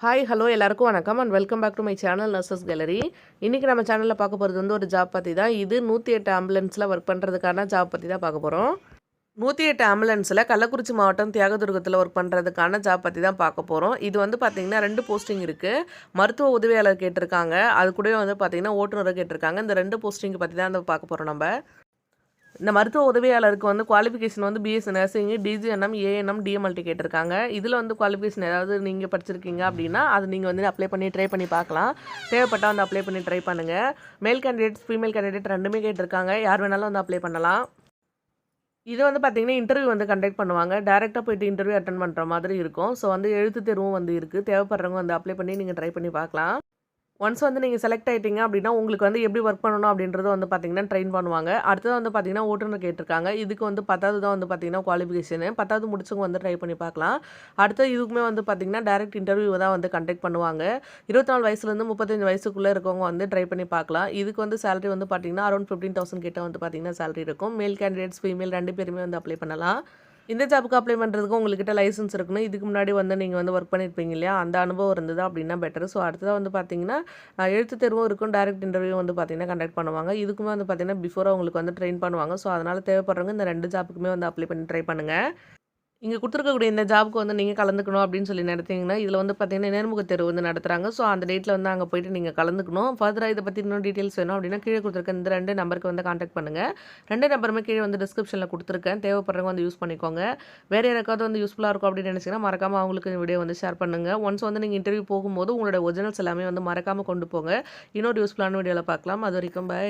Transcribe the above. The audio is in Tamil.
ஹாய் ஹலோ எல்லாருக்கும் வணக்கம் and welcome back to my channel nurses gallery இன்றைக்கி நம்ம சேனலில் பார்க்க போகிறது வந்து ஒரு ஜாப் பற்றி தான் இது நூற்றி எட்டு ஆம்புலன்ஸில் ஒர்க் பண்ணுறதுக்கான ஜாப் பற்றி தான் பார்க்க போகிறோம் நூற்றி எட்டு ஆம்புலன்ஸில் கள்ளக்குறிச்சி மாவட்டம் தியாகதுர்கத்தில் ஒர்க் பண்ணுறதுக்கான ஜாப் பற்றி தான் பார்க்க போகிறோம் இது வந்து பார்த்திங்கன்னா ரெண்டு போஸ்டிங் இருக்குது மருத்துவ உதவியாளர் கேட்டிருக்காங்க. அது கூடவே வந்து பார்த்திங்கன்னா ஓட்டுநரை கேட்டிருக்காங்க. இந்த ரெண்டு போஸ்டிங்கை பற்றி தான் வந்து பார்க்க போகிறோம் நம்ம. இந்த மருத்துவ உதவியாளருக்கு வந்து குவாலிஃபிகேஷன் வந்து B S nursing D G N M A N M D M L T கேட்டிருக்காங்க. இதில் வந்து குவாலிஃபிகேஷன் ஏதாவது நீங்கள் படிச்சிருக்கீங்க அப்படின்னா அது நீங்கள் வந்து அப்ளை பண்ணி ட்ரை பண்ணி பார்க்கலாம். தேவைப்பட்டால் வந்து அப்ளை பண்ணி ட்ரை பண்ணுங்கள் மேல் கேண்டிடேட்ஸ் ஃபீமேல் கேண்டிடேட் ரெண்டுமே கேட்டிருக்காங்க. யார் வேணாலும் வந்து அப்ளை பண்ணலாம். இது வந்து பார்த்தீங்கன்னா இன்டர்வியூ வந்து கண்டக்ட் பண்ணுவாங்க. டேரெக்டாக போயிட்டு இன்டர்வியூ அட்டன் பண்ணுற மாதிரி இருக்கும். ஸோ வந்து எழுத்து தேர்வும் வந்து இருக்குது தேவைப்படுறவங்க வந்து அப்ளை பண்ணி நீங்கள் ட்ரை பண்ணி பார்க்கலாம். ஒன்ஸ் வந்து நீங்கள் செலக்ட் ஆகிட்டீங்க அப்படின்னா உங்களுக்கு வந்து எப்படி ஒர்க் பண்ணணும் அப்படின்றது வந்து பார்த்தீங்கன்னா ட்ரெயின் பண்ணுவாங்க. அடுத்தது வந்து பார்த்தீங்கன்னா ஓட்டுநர் கேட்டிருக்காங்க. இதுக்கு வந்து பத்தாவது தான் வந்து பார்த்தீங்கன்னா குவாலிஃபிகேஷனு பத்தாவது முடிச்சவங்க வந்து ட்ரை பண்ணி பார்க்கலாம். அடுத்து இதுக்குமே வந்து பார்த்தீங்கன்னா டேரக்ட் இன்டர்வியூ தான் வந்து கண்டக்ட் பண்ணுவாங்க. இருபத்தி நாலு வயசுலேருந்து முப்பத்தஞ்சு வயசுக்குள்ளே இருக்கவங்க வந்து ட்ரை பண்ணி பார்க்கலாம். இதுக்கு வந்து சேலரி வந்து பார்த்தீங்கன்னா அரௌண்ட் ஃபிஃப்டீன் தௌசண்ட் கிட்ட வந்து பார்த்தீங்கன்னா சேலரி இருக்கும். மேல் கேண்டிடேட்ஸ் ஃபீமேல் ரெண்டு பேருமே வந்து அப்ளை பண்ணலாம். இந்த ஜாப்புக்கு அப்ளை பண்ணுறதுக்கு உங்கள்கிட்ட லைசன்ஸ் இருக்கணும். இதுக்கு முன்னாடி வந்து நீங்கள் வந்து ஒர்க் பண்ணியிருப்பீங்க இல்லையா? அந்த அனுபவம் இருந்தது அப்படின்னா பெட்டர் ஸோ அடுத்ததாக வந்து பார்த்தீங்கன்னா எழுத்து தேர்வும் இருக்கும். டேரக்ட் இன்டர்வியூ வந்து பார்த்தீங்கன்னா கண்டக்ட் பண்ணுவாங்க. இதுக்குமே வந்து பார்த்தீங்கன்னா பிஃபோராக உங்களுக்கு வந்து ட்ரெயின் பண்ணுவாங்க. ஸோ அதனால் தேவைப்படுறவங்க இந்த ரெண்டு ஜாப்புக்குமே வந்து அப்ளை பண்ணி ட்ரை பண்ணுங்கள் இங்கே கொடுத்துருக்கக்கூடிய இந்த ஜாப்க்கு வந்து நீங்கள் கலந்துக்கணும் அப்படின்னு சொல்லி நடத்திங்கன்னா இதில் வந்து பார்த்தீங்கன்னா நேர்முக தேர்வு வந்து நடத்துகிறாங்க ஸோ அந்த டேட்டில் வந்து அங்கே போயிட்டு நீங்கள் கலந்துக்கணும். ஃபர்தராக இதை பற்றி இன்னும் டீட்டெயில்ஸ் வேணும் அப்படின்னா கீழே கொடுத்துருக்க இந்த ரெண்டு நம்பருக்கு வந்து காண்டாக்ட் பண்ணுங்கள் ரெண்டு நம்பருமே கீழே வந்து டிஸ்கிரிப்ஷனில் கொடுத்துருக்கேன். தேவைப்படுறவங்க வந்து யூஸ் பண்ணிக்கோங்க. வேறு யாருக்காவது வந்து யூஸ்ஃபுல்லாக இருக்கும் அப்படின்னு நினச்சிங்கன்னா மறக்காமல் அவங்களுக்கு இந்த வீடியோ வந்து ஷேர் பண்ணுங்கள் ஒன்ஸ் வந்து நீங்கள் இன்டர்வியூ போகும்போது உங்களோட ஒரிஜினல்ஸ் எல்லாமே வந்து மறக்காமல் கொண்டு போங்க. இன்னொரு யூஸ்ஃபுல்லான வீடியோவில் பார்க்கலாம். அது வரைக்கும் பை